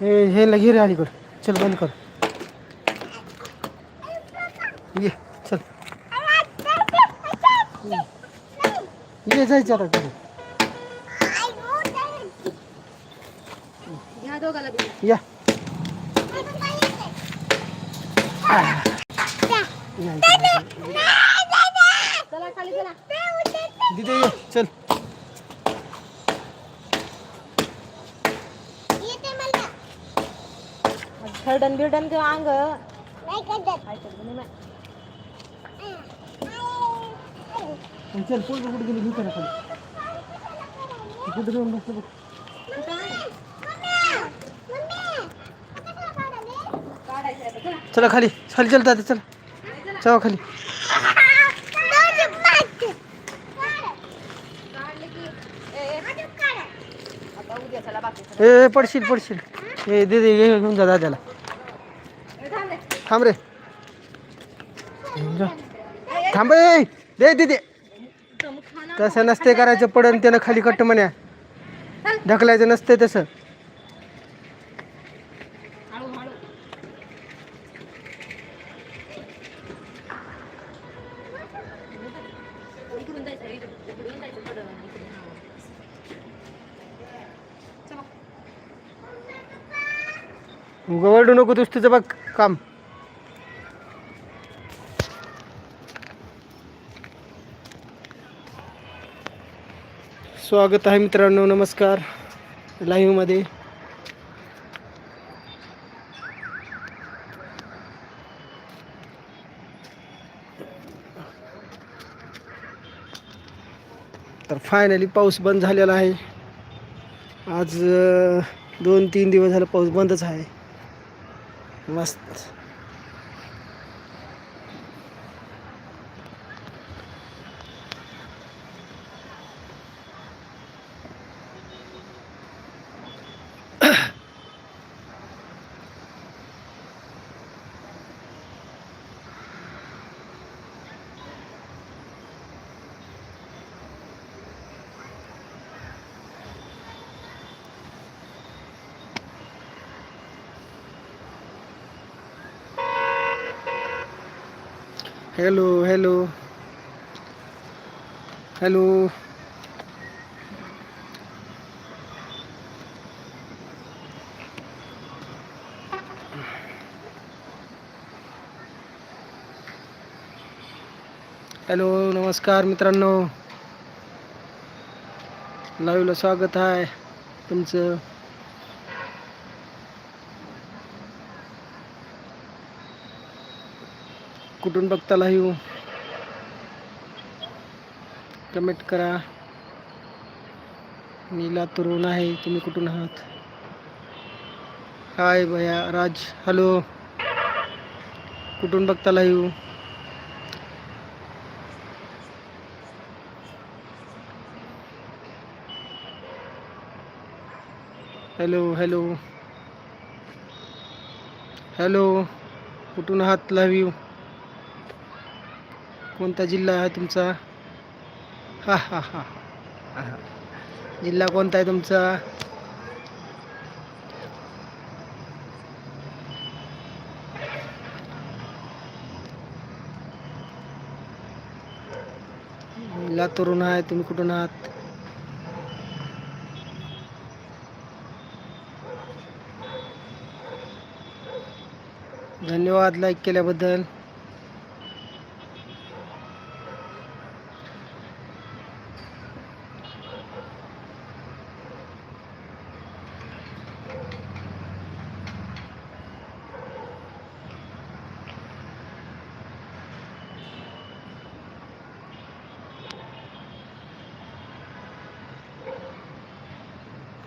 हे हे लगे रे अलीकड. चल बंद कर. ये चल. ये जायचं आता बी. या. चला खाली चला. दिदे ये चल. खरडन बिरडन किंवा अंग. ऐकत नाही माय. चल पोट कुठे गेली? घेऊ ना खाली. कुठे जाऊन बसलं बघ. चला. चला खाली खाली चल दादा चल. चला खाली. ए, पडशील पडशील. ए दे दे घेऊन जा दादाला. थांब रे. थांब रे दे दे दे तसं नसते करायचं पडन त्यानं खाली कट्ट म्हण्या ढकलायचं नसते तसं. गवर्डू उगा नको दुसतीचं तुझं बघ काम. स्वागत आहे मित्रांनो नमस्कार. लाईव्हमध्ये तर फायनली पाऊस बंद झालेला आहे. आज दोन तीन दिवस झालं पाऊस बंदच आहे. मस्त. हॅलो हॅलो हॅलो हॅलो नमस्कार मित्रांनो. लाईव्हला स्वागत आहे तुमचं. कुठून बघता लाईव्ह कमेंट करा. मी लातूरहून आहे, तुम्ही कुठून आहात? हाय भया, राज, हॅलो. कुठून बघता लाईव्ह हॅलो हॅलो. हॅलो, कुठून आहात लाईव्ह कोणता जिल्हा आहे तुमचा? हा हा हा हा. जिल्हा कोणता आहे तुमचा? लातूरून आहे तुम्ही कुठून आहात? धन्यवाद लाईक केल्याबद्दल.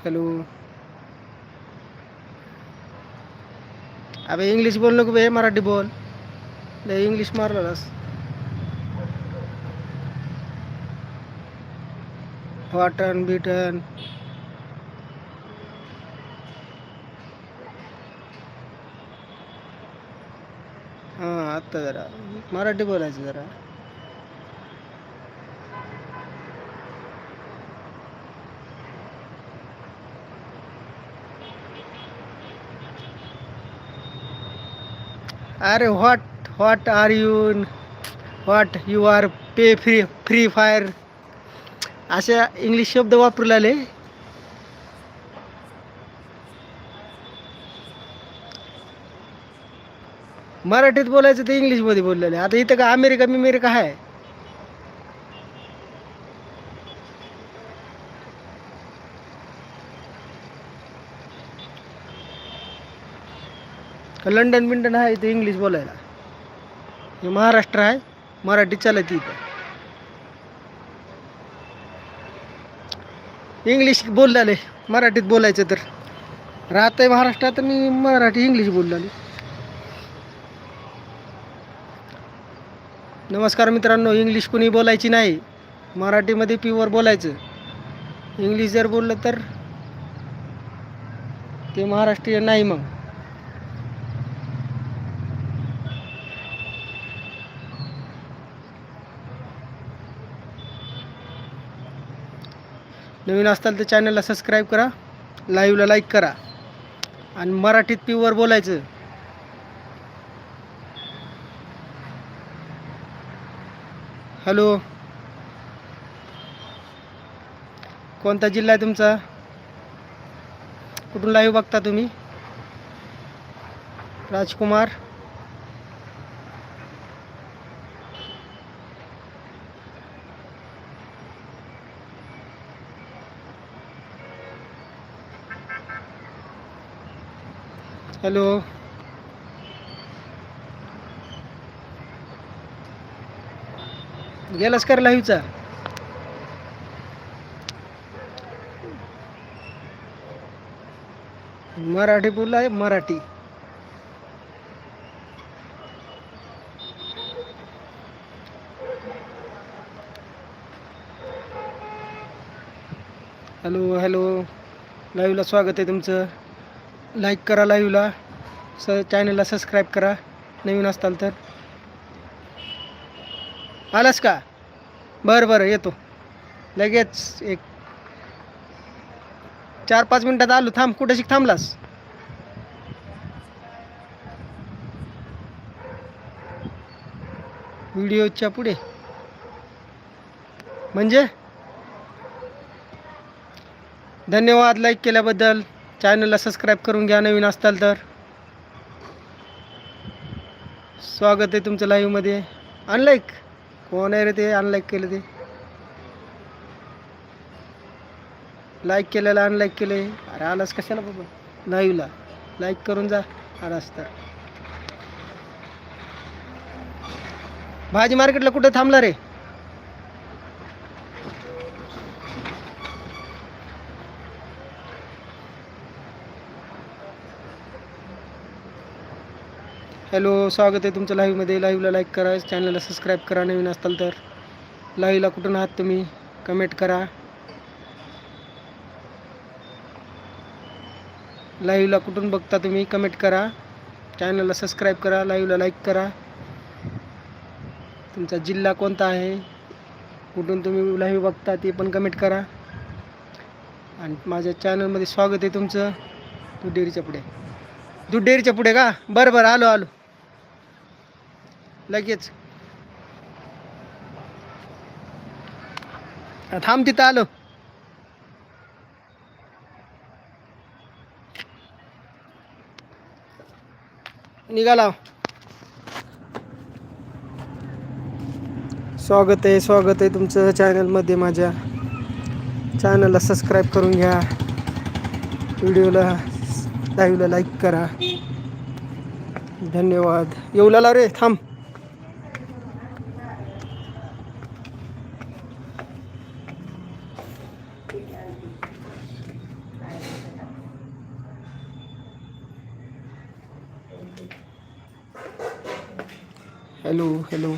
हॅलो अबे इंग्लिश बोल नको बे मराठी बोल लय इंग्लिश मारलास वाटण बिटन हां आत्ता जरा मराठी बोलायचं जरा अरे what what are you what you are pay free free fire अशा इंग्लिश शब्द वापरू लागले मराठीत बोलायचं ते इंग्लिशमध्ये बोललेले. आता इथं का अमेरिका बिमेरिका आहे? का लंडन बिंडन आहे इथं इंग्लिश बोलायला. हे महाराष्ट्र आहे मराठी चालत इथं. इंग्लिश बोलले मराठीत बोलायचं तर. राहतंय महाराष्ट्रात मी मराठी इंग्लिश बोलले नमस्कार मित्रांनो इंग्लिश कुणी बोलायची नाही मराठीमध्ये प्युअर बोलायचं. इंग्लिश जर बोललं तर ते महाराष्ट्रीयन नाही मग. नवीन असताल तर चॅनलला सबस्क्राईब करा लाईव्हला लाईक करा. आणि मराठीत प्युअर बोलायचं. हॅलो कोणता जिल्हा आहे तुमचा? कुठून लाईव्ह बघता तुम्ही? राजकुमार? हॅलो. गेलास कर लाईव्हचा? मराठी बोलला आहे मराठी. Hello hello. लाईव्हला स्वागत आहे तुमचं. लाईक करा लाईव्हला स चॅनलला सबस्क्राईब करा नवीन असताल तर. आलास का? बरं बरं येतो. लगेच एक चार पाच मिनटात आलो थांब कुठं शिक थांबलास? व्हिडिओच्या पुढे. म्हणजे? धन्यवाद लाईक केल्याबद्दल. चॅनलला सबस्क्राईब करून घ्या नवीन असताल तर. स्वागत आहे तुमचं लाईव्हमध्ये अनलाईक कोण आहे रे ते? अनलाईक केलं ते. लाईक केलेलं अनलाईक केले अरे आलास कशाला बाबा? लाईव्हला लाईक करून जा. आलास तर भाजी मार्केटला कुठं थांबला रे? हॅलो स्वागत आहे तुमचं लाईव्हमध्ये लाईव्हला लाईक करा चॅनलला सबस्क्राईब करा नवीन असताल तर. लाईव्हला कुठून आहात तुम्ही? कमेंट करा. लाईव्हला कुठून बघता तुम्ही? कमेंट करा. चॅनलला सबस्क्राईब करा लाईव्हला लाईक करा. तुमचा जिल्हा कोणता आहे? कुठून तुम्ही लाईव्ह बघता ते पण कमेंट करा. आणि माझ्या चॅनलमध्ये स्वागत आहे तुमचं. दूध डेअरीच्या पुढे. दूध डेअरीच्या पुढे का? बरं बरं आलो आलो. लगेच. थांब तिथं आलो. निघाला हो. स्वागत आहे स्वागत आहे तुमचं चॅनलमध्ये माझ्या. चॅनलला सबस्क्राईब करून घ्या. व्हिडिओला लाईव्हला लाईक करा. धन्यवाद. येऊ लागला रे थांब. हॅलो हॅलो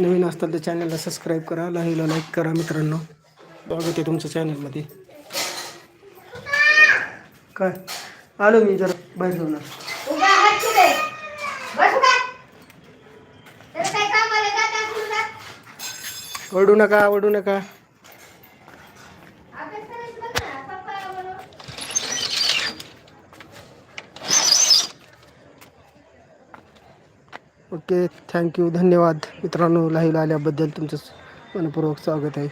नवीन असताल तर चॅनलला सबस्क्राईब करा लाईव्हला लाईक करा मित्रांनो. स्वागत आहे तुमच्या चॅनलमध्ये काय? आलो मी जरा बाहेर जाऊन. आलो. उभा आहात कुठे बसू का त्याचं काय काम आलं का त्या खुर्चीत? ओढू नका ओढू नका ओके थँक्यू धन्यवाद. मित्रांनो लाईव्ह आल्याबद्दल तुमचं मनपूर्वक स्वागत आहे.